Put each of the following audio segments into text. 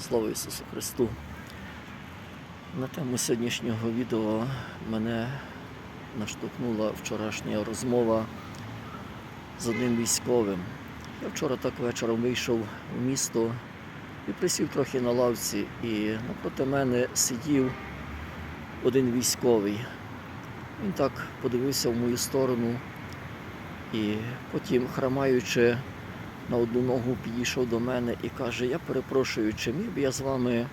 Слава Ісусу Христу! На тему сьогоднішнього відео мене наштовхнула вчорашня розмова з одним військовим. Я вчора так вечором вийшов в місто і присів трохи на лавці, і напроти мене сидів один військовий. Він так подивився в мою сторону і потім, хромаючи, на одну ногу підійшов до мене і каже: Я перепрошую, чи міг би я з вами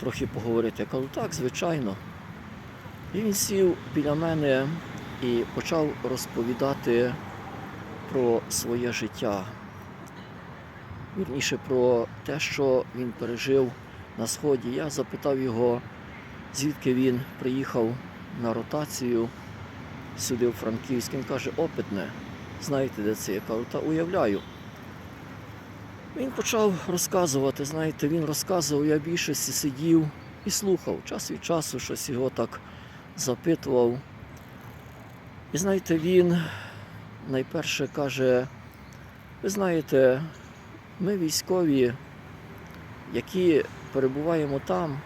трохи поговорити? Я кажу, так, звичайно. І він сів біля мене і почав розповідати про своє життя. Вірніше про те, що він пережив на сході. Я запитав його, звідки він приїхав на ротацію сюди, в Франківськ. Він каже, опитне. Знаєте, де це? Я кажу, та уявляю. Він почав розказувати, знаєте, він розказував, я більшості сидів і слухав. Час від часу щось його так запитував. І знаєте, він найперше каже, ви знаєте, ми військові, які перебуваємо там,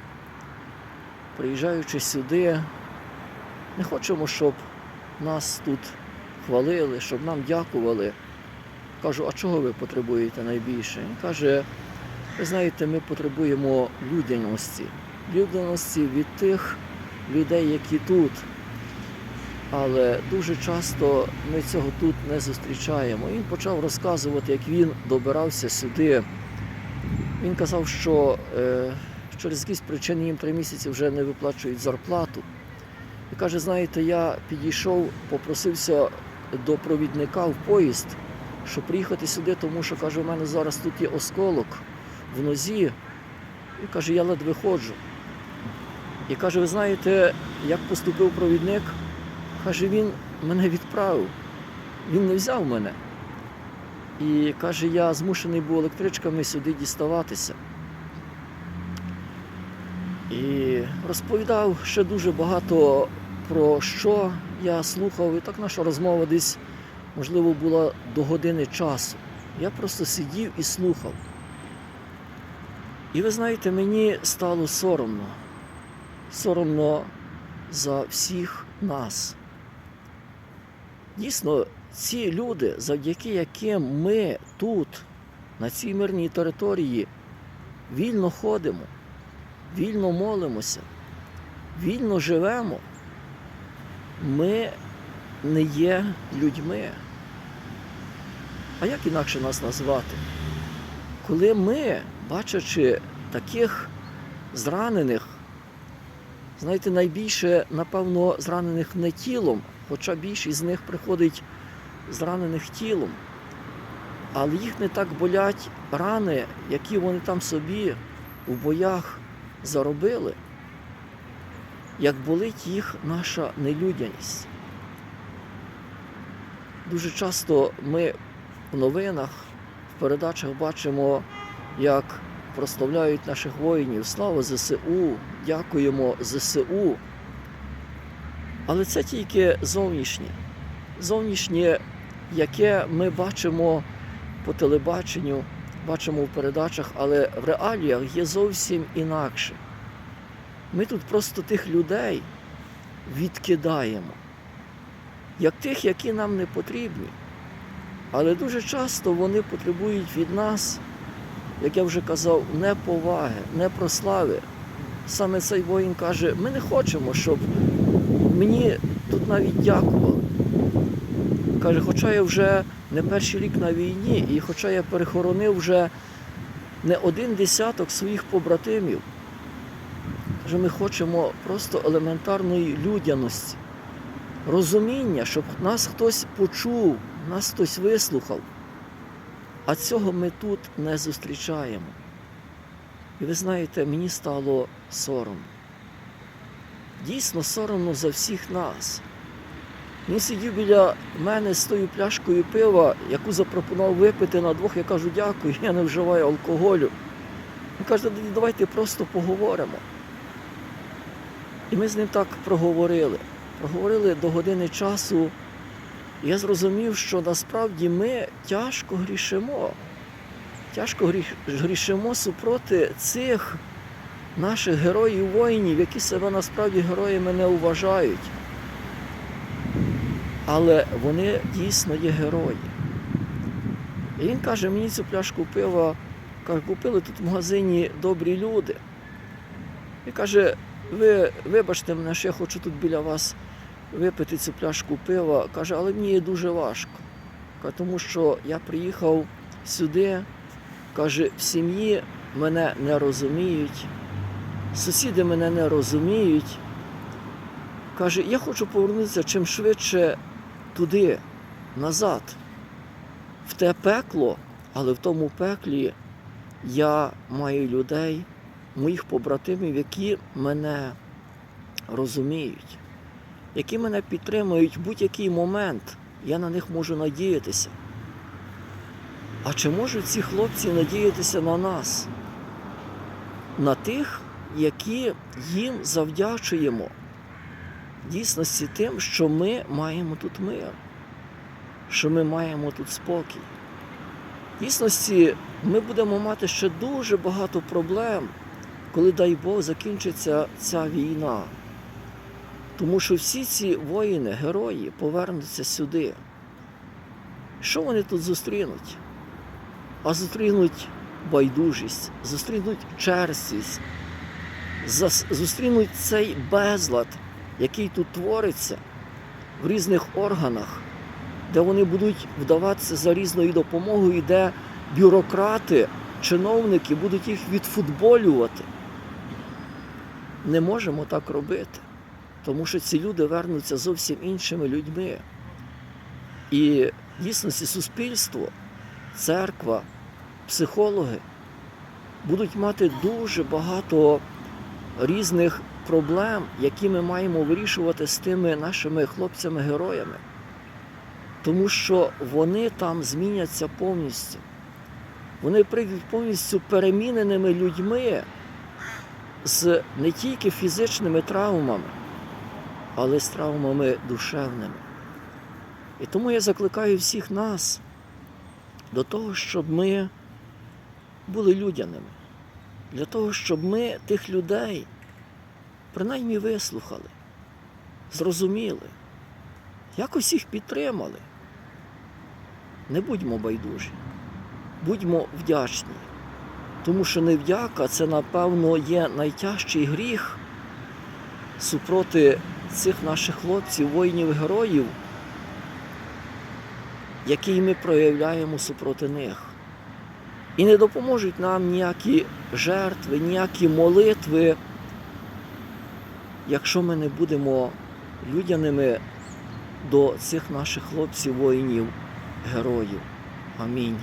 приїжджаючи сюди, не хочемо, щоб нас тут хвалили, щоб нам дякували. Кажу, а чого ви потребуєте найбільше? Він каже, ви знаєте, ми потребуємо людяності. Людяності від тих людей, які тут. Але дуже часто ми цього тут не зустрічаємо. Він почав розказувати, як він добирався сюди. Він казав, що е, через якісь причини їм три місяці вже не виплачують зарплату. І каже, знаєте, я підійшов, попросився до провідника в поїзд щоб приїхати сюди, тому що каже, у мене зараз тут є осколок в нозі. І каже, я ледве ходжу. І каже, ви знаєте, як поступив провідник? Каже, він мене відправив. Він не взяв мене. І каже, я змушений був електричками сюди діставатися. І розповідав ще дуже багато про що я слухав. І так наша розмова десь можливо, була до години часу. Я просто сидів і слухав. І ви знаєте, мені стало соромно. Соромно за всіх нас. Дійсно, ці люди, завдяки яким ми тут, на цій мирній території, вільно ходимо, вільно молимося, вільно живемо, ми не є людьми. А як інакше нас назвати? Коли ми, бачачи таких зранених, знаєте, найбільше, напевно, зранених не тілом, хоча більшість з них приходить зранених тілом, але їх не так болять рани, які вони там собі в боях заробили, як болить їх наша нелюдяність. Дуже часто ми в новинах, в передачах бачимо, як прославляють наших воїнів. Слава ЗСУ, дякуємо ЗСУ. Але це тільки зовнішнє. Зовнішнє, яке ми бачимо по телебаченню, бачимо в передачах, але в реаліях є зовсім інакше. Ми тут просто тих людей відкидаємо як тих, які нам не потрібні. Але дуже часто вони потребують від нас, як я вже казав, не поваги, не прослави. Саме цей воїн каже, ми не хочемо, щоб мені тут навіть дякували. Каже, хоча я вже не перший рік на війні, і хоча я перехоронив вже не один десяток своїх побратимів, каже, ми хочемо просто елементарної людяності розуміння, щоб нас хтось почув, нас хтось вислухав. А цього ми тут не зустрічаємо. І ви знаєте, мені стало соромно. Дійсно соромно за всіх нас. Він сидів біля мене з тою пляшкою пива, яку запропонував випити на двох. Я кажу, дякую, я не вживаю алкоголю. Він каже, давайте просто поговоримо. І ми з ним так проговорили проговорили до години часу, я зрозумів, що насправді ми тяжко грішимо. тяжко грішимо супроти цих наших героїв воїнів, які себе насправді героями не вважають. Але вони дійсно є герої. І він каже, мені цю пляшку пива каже, купили тут в магазині добрі люди. І каже, ви вибачте мене, що я хочу тут біля вас випити цю пляшку пива. Каже, але мені дуже важко. Каже, тому що я приїхав сюди, каже, в сім'ї мене не розуміють, сусіди мене не розуміють. Каже, я хочу повернутися чим швидше туди, назад, в те пекло, але в тому пеклі я маю людей, моїх побратимів, які мене розуміють, які мене підтримують в будь-який момент. Я на них можу надіятися. А чи можуть ці хлопці надіятися на нас? На тих, які їм завдячуємо дійсності тим, що ми маємо тут мир, що ми маємо тут спокій. Дійсності ми будемо мати ще дуже багато проблем, коли, дай Бог, закінчиться ця війна. Тому що всі ці воїни, герої повернуться сюди. Що вони тут зустрінуть? А зустрінуть байдужість, зустрінуть черствість, зустрінуть цей безлад, який тут твориться в різних органах, де вони будуть вдаватися за різною допомогою, де бюрократи, чиновники будуть їх відфутболювати. Не можемо так робити, тому що ці люди вернуться зовсім іншими людьми. І дійсності суспільство, церква, психологи будуть мати дуже багато різних проблем, які ми маємо вирішувати з тими нашими хлопцями-героями. Тому що вони там зміняться повністю. Вони прийдуть повністю переміненими людьми з не тільки фізичними травмами, але з травмами душевними. І тому я закликаю всіх нас до того, щоб ми були людяними, для того, щоб ми тих людей принаймні вислухали, зрозуміли, якось їх підтримали. Не будьмо байдужі, будьмо вдячні, тому що невдяка це, напевно, є найтяжчий гріх супроти цих наших хлопців, воїнів, героїв, який ми проявляємо супроти них. І не допоможуть нам ніякі жертви, ніякі молитви, якщо ми не будемо людяними до цих наших хлопців, воїнів, героїв. Амінь.